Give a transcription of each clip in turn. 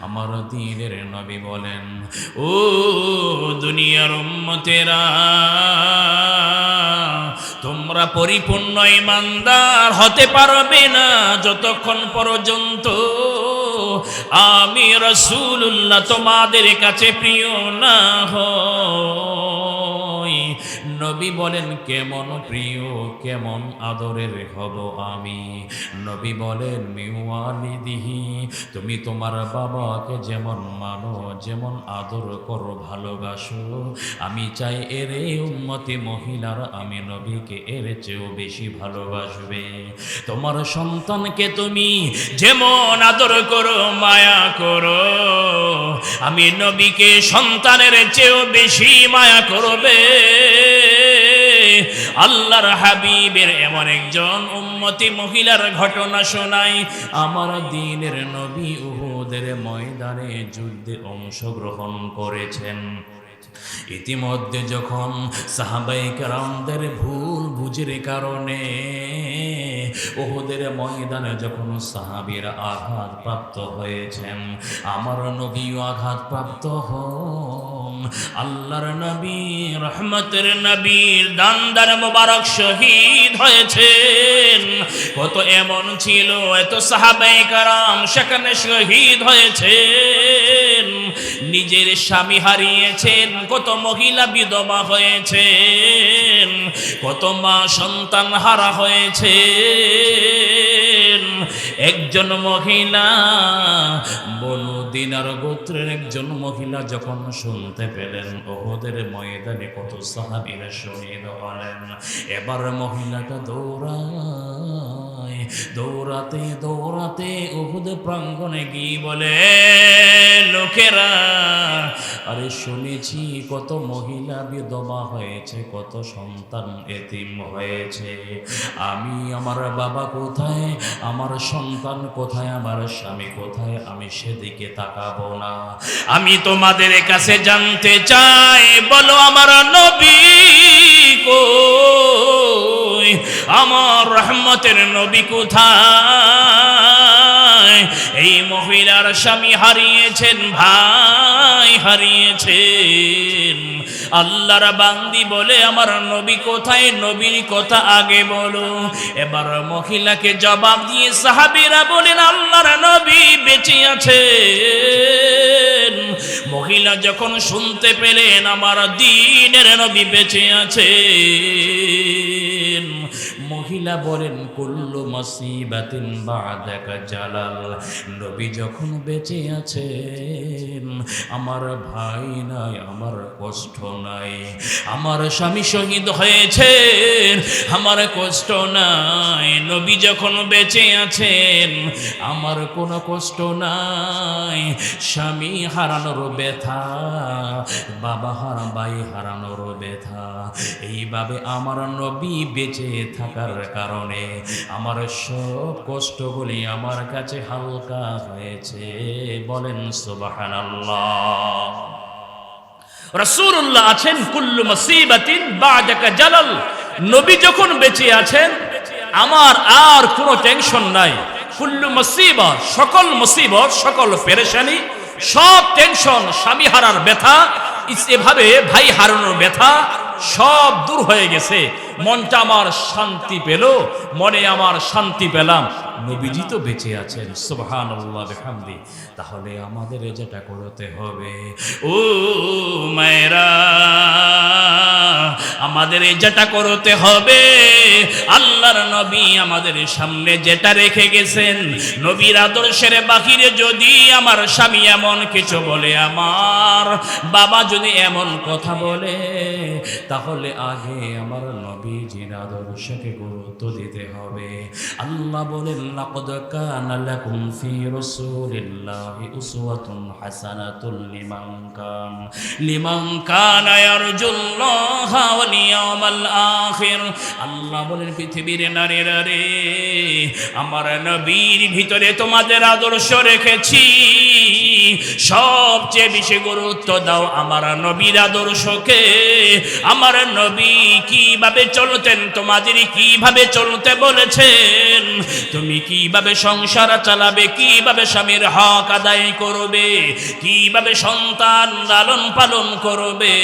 আমার দিনের নবী বলেন, ও দুনিয়ার উম্মতেরা, তোমরা পরিপূর্ণ ইমানদার হতে পারবে না যতক্ষণ পর্যন্ত আমি রসুল্লাহ তোমাদের কাছে প্রিয় না হই নবী বলেন, কেমন প্রিয়, কেমন আদরের হব আমি? নবী বলেন, মিওয়ালিদিহি, তুমি তোমার বাবাকে যেমন মানো, যেমন আদর করো, ভালোবাসো। আমি চাই এর উন্মতি মহিলার, আমি নবীকে এর চেয়েও বেশি ভালোবাসবে। তোমার সন্তানকে তুমি যেমন আদর করো, মায়া করো। আমি নবীকে সন্তানের চেয়েও বেশি মায়া করবে। আল্লাহর হাবিবের এমন একজন উম্মতি মহিলার ঘটনা শোনাই। আমার দিনের নবী উহুদের ময়দানে যুদ্ধে অংশগ্রহণ করেছেন। ইতিমধ্যে যখন সাহাবাই কারামদের ভুল বুঝের কারণে ওহুদের ময়দানে যখন সাহাবীর আঘাত প্রাপ্ত হয়েছেন, আমার নবীও আঘাত প্রাপ্ত হন। আল্লাহর নবী, রহমতের নবীর দান্দার মোবারক শহীদ হয়েছেন। কত এমন ছিল, এত সাহাবাই কারাম সেখানে শহীদ হয়েছেন। নিজের স্বামী হারিয়েছেন, কত মহিলা বিধবা হয়েছেন, কত মা সন্তান হারা হয়েছেন একজন মহিলা, বনু দিনার গোত্রের একজন মহিলা যখন শুনতে পেলেন ওদের ময়দানে কত সাহাবিরা শহীদ হলেন। এবার মহিলাটা দৌড়ায় দৌড়াতে দৌড়াতে ওহুদ প্রাঙ্গণে গিয়ে বলে? লোকেরা, আরে শুনেছি কত মহিলা বিধবা হয়েছে, কত সন্তান এতিম হয়েছে। আমি আমার বাবা কোথায়? আমার সন্তান কোথায়? আমার স্বামী কোথায়? আমি সেদিকে তাকাবো না। আমি তোমাদের কাছে জানতে চাই, বলো আমার নবী কো আমার রহমতের নবী কোথায়? এই মহিলার স্বামী হারিয়েছেন, ভাই হারিয়েছেন। আল্লাহর বান্দি বলে আমার নবী কোথায়? নবীর কথা আগে বলো। এবার মহিলাকে জবাব দিয়ে সাহাবীরা বলেন, আল্লাহর নবী বেঁচে আছেন। মহিলা যখন শুনতে পেলেন, আমার দিনের নবী বেঁচে আছেন। মহিলা বলেন, কুল্লু মসিবাতিন বাদাকা জালাল। নবী যখন বেঁচে আছেন, আমার ভাই নাই, আমার কষ্ট নাই। আমার স্বামী শহীদ হয়েছেন, আমার কষ্ট নাই। নবী যখন বেঁচে আছেন, আমার কোনো কষ্ট নাই। স্বামী হারানোর ব্যথা, বাবা হারা ভাই হারানোর ব্যথা। এইভাবে আমার নবী বেঁচে থাকার কারণে আমার সব কষ্টগুলি আমার কাছে হালকা হয়েছে। বলেন, সুবহানাল্লাহ। রাসূলুল্লাহ আছেন কুল্লু মুসিবাতিন বাদাকা জালাল। নবী যখন বেঁচে আছেন, আমার আর কোনো টেনশন নাই। কুল্লু মুসিবত সকল মুসিবত, সকল পেরেশানি, সব টেনশন স্বামী হারার ব্যথা এভাবে ভাই হারানোর ব্যথা সব দূর হয়ে গেছে। মনটা আমার শান্তি পেল, মনে আমার শান্তি পেলাম। নবীজি তো বেঁচে আছেন সুবহান বিহামদি। তাহলে আমাদের যেটা করতে হবে, ও মায়েরা, আমাদের যেটা করতে হবে, আল্লাহর নবী আমাদের সামনে যেটা রেখে গেছেন, নবীর আদর্শের বাহিরে যদি আমার স্বামী এমন কিছু বলে, আমার বাবা যদি এমন কথা বলে, তাহলে আগে আমার নবীজির আদর্শকে গুরুত্ব দিতে হবে। আল্লাহ বলেন, লাকদ কানা লাকুম ফি রাসূলিল্লাহি উসওয়াতুন হাসানাতুল লিমান কান লিমান কানা ইয়ারজুল্লাহা ওয়াল ইয়াউমাল আখির। আল্লাহ বলেন, পৃথিবীর নারীরা রে, আমার নবীর ভিতরে তোমাদের আদর্শ রেখেছি। সবচেয়ে বেশি গুরুত্ব দাও আমার নবীর আদর্শকে। আমার নবী কীভাবে চলতেন, তোমাদের কীভাবে চলতে বলেছেন? তুমি কীভাবে সংসার চালাবে, কীভাবে স্বামীর হক আদায় করবে, কীভাবে সন্তান লালন পালন করবে,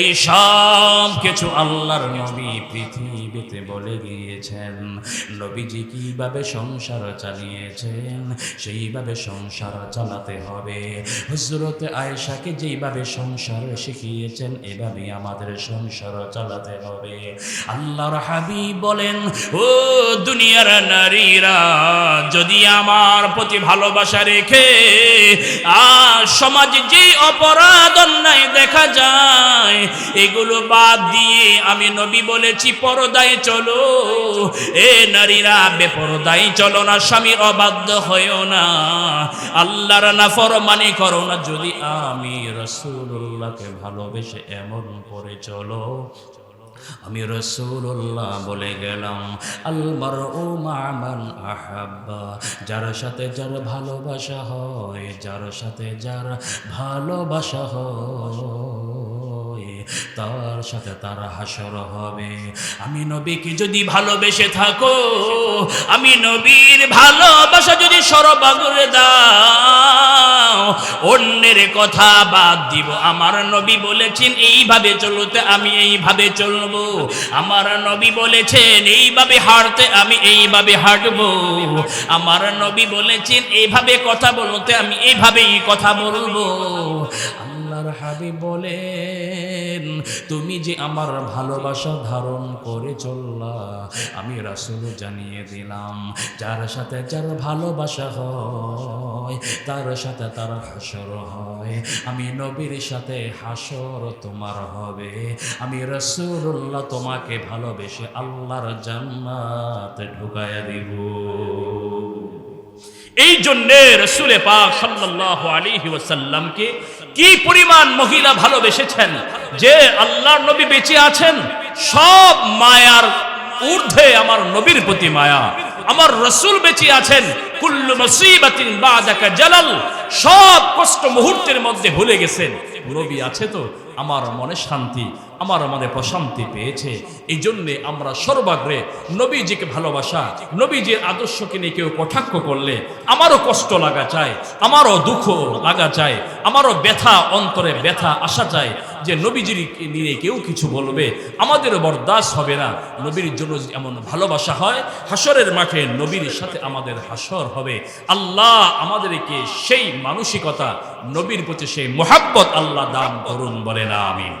এই সব কিছু আল্লাহর নবী পৃথিবীতে বলে গিয়েছেন নবীজি কীভাবে সংসার চালিয়েছেন, সেইভাবে সংসার চালাতে হবে। হজরত আয়েশাকে যেইভাবে সংসার শিখিয়েছেন এভাবে আমাদের সংসার চালাতে হবে। আল্লাহর হাবিব বলেন, ও দুনিয়ার নারীরা, যদি আমার প্রতি ভালোবাসা রেখে, আর সমাজে যে অপরাধ অন্যায় দেখা যায়, এগুলো বাদ দিয়ে আমি নবী বলেছি, পরদায় চলো। এ নারীরা বেপরদায় চলো না স্বামীর অবাধ্য হয়েও না। আল্লাহর না ফরমানি করো না, যদি আমি রসুল্লাহকে ভালোবেসে এমন করে চলো। আমি রসুল্লাহ বলে গেলাম আলমার ও মামান আহাব্বা, যার সাথে যার ভালোবাসা হয়, যার সাথে যার ভালোবাসা হয়। তার সাথে তার হাসর হবে। আমি নবীকে যদি ভালোবেসে থাকো, আমি নবীর ভালোবাসা যদি সরবাগুরে দাও, অন্যের কথা বাদ দিব। আমার নবী বলেছেন, এইভাবে চলতে আমি এইভাবে চলবো। আমার নবী বলেছেন, এইভাবে হাঁটতে আমি এইভাবে হাঁটবো। আমার নবী বলেছেন, এইভাবে কথা বলতে আমি এইভাবেই কথা বলব। আল্লাহর হাবিব বলেন, তুমি যে আমার ভালোবাসা ধারণ করে চললা আমি রাসুল জানিয়ে দিলাম, যার সাথে যার ভালোবাসা হয়, তার সাথে তার হাসর হয়। আমি নবীর সাথে হাসর তোমার হবে। আমি রসুল্লাহ তোমাকে ভালোবেসে আল্লাহর জান্নাত ঢুকায়া দিব। এই জন্যে রসুলে পাক সাল্লাল্লাহু আলাইহি ওয়াসাল্লামকে কি পরিমাণ মহিলা ভালোবেসেছেন? যে আল্লাহর নবী বেঁচে আছেন, সব মায়ার ঊর্ধ্বে আমার নবীর প্রতি মায়া। আমার রসুল বেঁচে আছেন, কুল্লু মুসিবাতিন বাদাকা জালাল, সব কষ্ট মুহূর্তের মধ্যে ভুলে গেছেন। নবী আছে তো? আমার মনে শান্তি, আমার মনে প্রশান্তি পেয়েছে। এই জন্যে আমরা সর্বাগ্রে নবীজিকে ভালোবাসা, নবীজির আদর্শকে নিয়ে কেউ কটাক্ষ করলে আমারও কষ্ট লাগা চায় আমারও দুঃখ লাগা চায় আমারও ব্যথা, অন্তরে ব্যথা আসা চায় যে নবীজির নিয়ে কেউ কিছু বলবে, আমাদেরও বরদাস হবে না। নবীর জন্য এমন ভালোবাসা হয়, হাসরের মাঠে নবীর সাথে আমাদের হাসর হবে। আল্লাহ আমাদেরকে সেই মানসিকতা, নবীর প্রতি সেই মোহাব্বত আল্লাহ দান করুন বলে না আমিন।